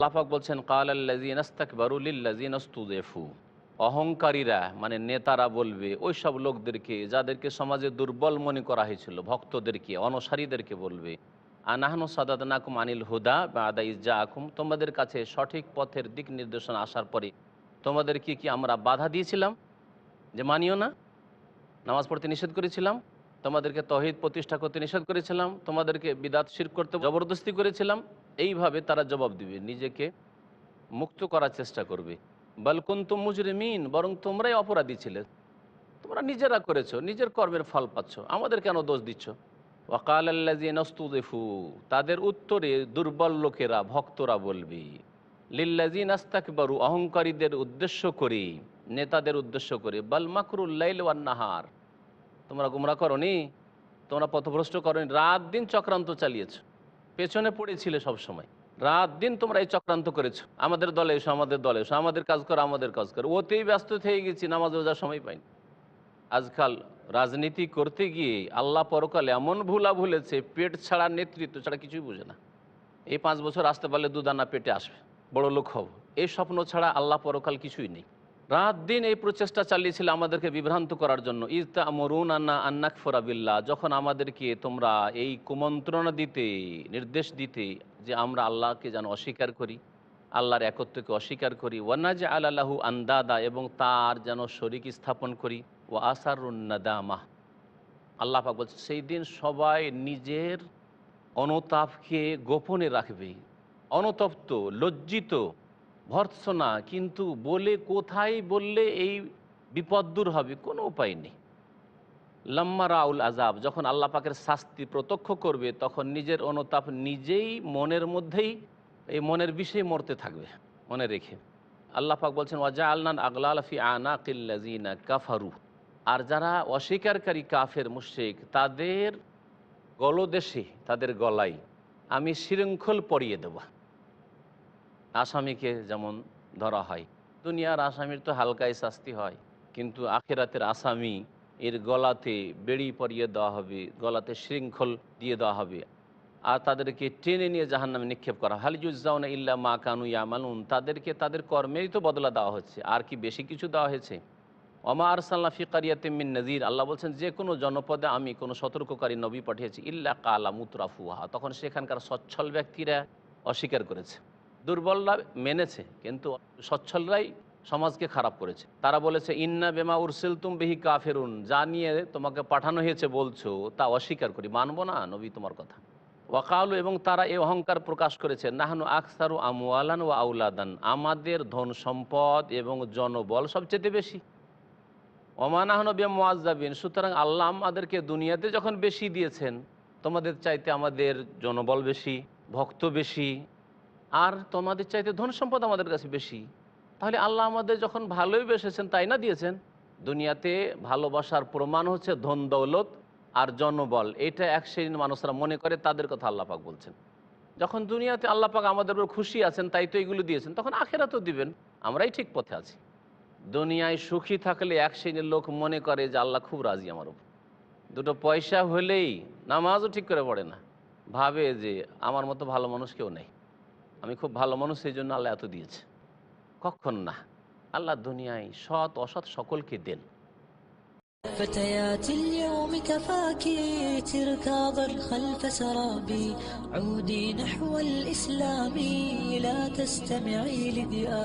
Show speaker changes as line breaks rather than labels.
আল্লাহাক বলছেন, কাল আল্লাজিনাস্তাক বারুলিল্লাজিনাস্তুদেফু অহংকারীরা মানে নেতারা বলবে ওই সব লোকদেরকে, যাদেরকে সমাজে দুর্বল মনে করা হয়েছিল, ভক্তদেরকে, অনসারীদেরকে বলবে, আনাহনু সাদাদনাকুম আনিল হুদা বা আদা ইজ্জা আকুম তোমাদের কাছে সঠিক পথের দিক নির্দেশনা আসার পরে তোমাদেরকে কি আমরা বাধা দিয়েছিলাম? যে মানিও না? নামাজ পড়তে নিষেধ করেছিলাম? তোমাদেরকে তহিদ প্রতিষ্ঠা করতে নিষেধ করেছিলাম, তোমাদেরকে বিদাত শির করতে জবরদস্তি করেছিলাম, এইভাবে তারা জবাব দিবে, নিজেকে মুক্ত করার চেষ্টা করবে। বালকুন্ত মুজরিমিন, বরং তোমরাই অপরাধী ছিলে। তোমরা নিজেরা করেছ, নিজের কর্মের ফল পাচ্ছ, আমাদের কেন দোষ দিচ্ছ? ওয়াকাল আল্লাজি নস্তুদেফু তাদের উত্তরে দুর্বল লোকেরা ভক্তরা বলবে লিল্লাজি নাস্তাক বারু অহংকারীদের উদ্দেশ্য করে নেতাদের উদ্দেশ্য করে বাল মাকরুল্লাইল ওয়ান্নাহার তোমরা গুমরা করনি? তোমরা পথভ্রষ্ট করনি। রাত দিন চক্রান্ত চালিয়েছ। পেছনে পড়েছিলে সব সময় রাত দিন তোমরা এই চক্রান্ত করেছ। আমাদের দলে এসো, আমাদের দলে এসো। আমাদের কাজ করো, আমাদের কাজ করো। ওতেই ব্যস্ত থেকে গেছি, নামাজ রোজার সময় পাইনি। আজকাল রাজনীতি করতে গিয়ে আল্লাহ পরকালে এমন ভুলা ভুলেছে, পেট ছাড়া নেতৃত্ব ছাড়া কিছুই বুঝে না। এই পাঁচ বছর আসতে পারলে দুদানা পেটে আসবে। বড় লোক হব। এই স্বপ্ন ছাড়া আল্লাহ পরকাল কিছুই নেই। রাত দিন এই প্রচেষ্টা চালিয়েছিল আমাদেরকে বিভ্রান্ত করার জন্য। ইজতা মরুন আন্না আন্নাক ফরাবিল্লা যখন আমাদেরকে তোমরা এই কুমন্ত্রণা দিতে, নির্দেশ দিতে যে আমরা আল্লাহকে যেন অস্বীকার করি, আল্লাহর একত্বকে অস্বীকার করি ওয়ানাজ আল্লাহু আন্দাদা এবং তার যেন শরিক স্থাপন করি ও আসারুন্নাদামাহ আল্লাহ পাক বলছে, সেই দিন সবাই নিজের অনুতাপকে গোপনে রাখবে। অনুতপ্ত, লজ্জিত ভর্ৎসনা, কিন্তু বলে কোথায় বললে এই বিপদ দূর হবে? কোনো উপায় নেই। লম্মা রাউল আজাব যখন আল্লাহ পাকের শাস্তি প্রত্যক্ষ করবে, তখন নিজের অনুতাপ নিজেই মনের মধ্যেই, এই মনের বিষয়ে মরতে থাকবে, মনে রেখে। আল্লাহ পাক বলছেন ওয়াজা আলনান আগলাল ফি আনা কিল্লাজিনা কাফারু। আর যারা অস্বীকারী কাফের মুশেক তাদের গলদেশে, তাদের গলায় আমি শৃঙ্খল পরিয়ে দেব। আসামিকে যেমন ধরা হয়। দুনিয়ার আসামির তো হালকায় শাস্তি হয়, কিন্তু আখেরাতের আসামি এর গলাতে বেড়ি পরিয়ে দেওয়া হবে, গলাতে শৃঙ্খল দিয়ে দেওয়া হবে। আর তাদেরকে টেনে নিয়ে জাহান নামে নিক্ষেপ করা হালিজুজ্জাউন ইল্লা মা কানু ইয়ামালুন, তাদেরকে তাদের কর্মেরই তো বদলা দেওয়া হচ্ছে। আর কি বেশি কিছু দেওয়া হয়েছে? অমা আরসাল্লা ফিকারিয়াতে মিন নজির আল্লাহ বলছেন, যে কোনো জনপদে আমি কোনো সতর্ককারী নবী পাঠিয়েছি, ইল্লা কালা মুতরাফুহা। তখন সেখানকার সচ্ছল ব্যক্তিরা অস্বীকার করেছে। দুর্বলরা মেনেছে, কিন্তু সচ্ছলরাই সমাজকে খারাপ করেছে। তারা বলেছে, ইন্না বেমা উরসেল তুম বেহি কাফেরুন। যা নিয়ে তোমাকে পাঠানো হয়েছে বলছো, তা অস্বীকার করি। মানবো না নবী তোমার কথা। ওয়াকালু এবং তারা এ অহংকার প্রকাশ করেছে, নাহানু আকসারু আমওয়ালান ও আউলাদান আমাদের ধন সম্পদ এবং জনবল সবচেয়ে বেশি। ওমানাহন বিয়া মোয়াজ্জাবিন সুতরাং আল্লাহ আমাদেরকে দুনিয়াতে যখন বেশি দিয়েছেন, তোমাদের চাইতে আমাদের জনবল বেশি, ভক্ত বেশি আর তোমাদের চাইতে ধন সম্পদ আমাদের কাছে বেশি। তাহলে আল্লাহ আমাদের যখন ভালোই বেসেছেন, তাই না দিয়েছেন? দুনিয়াতে ভালোবাসার প্রমাণ হচ্ছে ধন, দৌলত আর জনবল। এটা এক শ্রেণির মানুষরা মনে করে, তাদের কথা আল্লাপাক বলছেন। যখন দুনিয়াতে আল্লাপাক আমাদের উপর খুশি আছেন, তাই তো এগুলো দিয়েছেন, তখন আখেরা তো দিবেন। আমরাই ঠিক পথে আছি। দুনিয়ায় সুখী থাকলে এক শ্রেণির লোক মনে করে যে আল্লাহ খুব রাজি আমার উপর। দুটো পয়সা হলেই নামাজও ঠিক করে পড়ে না। ভাবে যে আমার মতো ভালো মানুষ কেউ নেই। আমি খুব ভালো মানুষ সেই জন্য আল্লাহ এত দিয়েছে কখন না আল্লাহ দুনিয়ায় সৎ অসৎ সকলকে দেন
فتيات اليوم كفاك تركاضا خلف سرابي عودي نحو الإسلام لا تستمعي لذئاب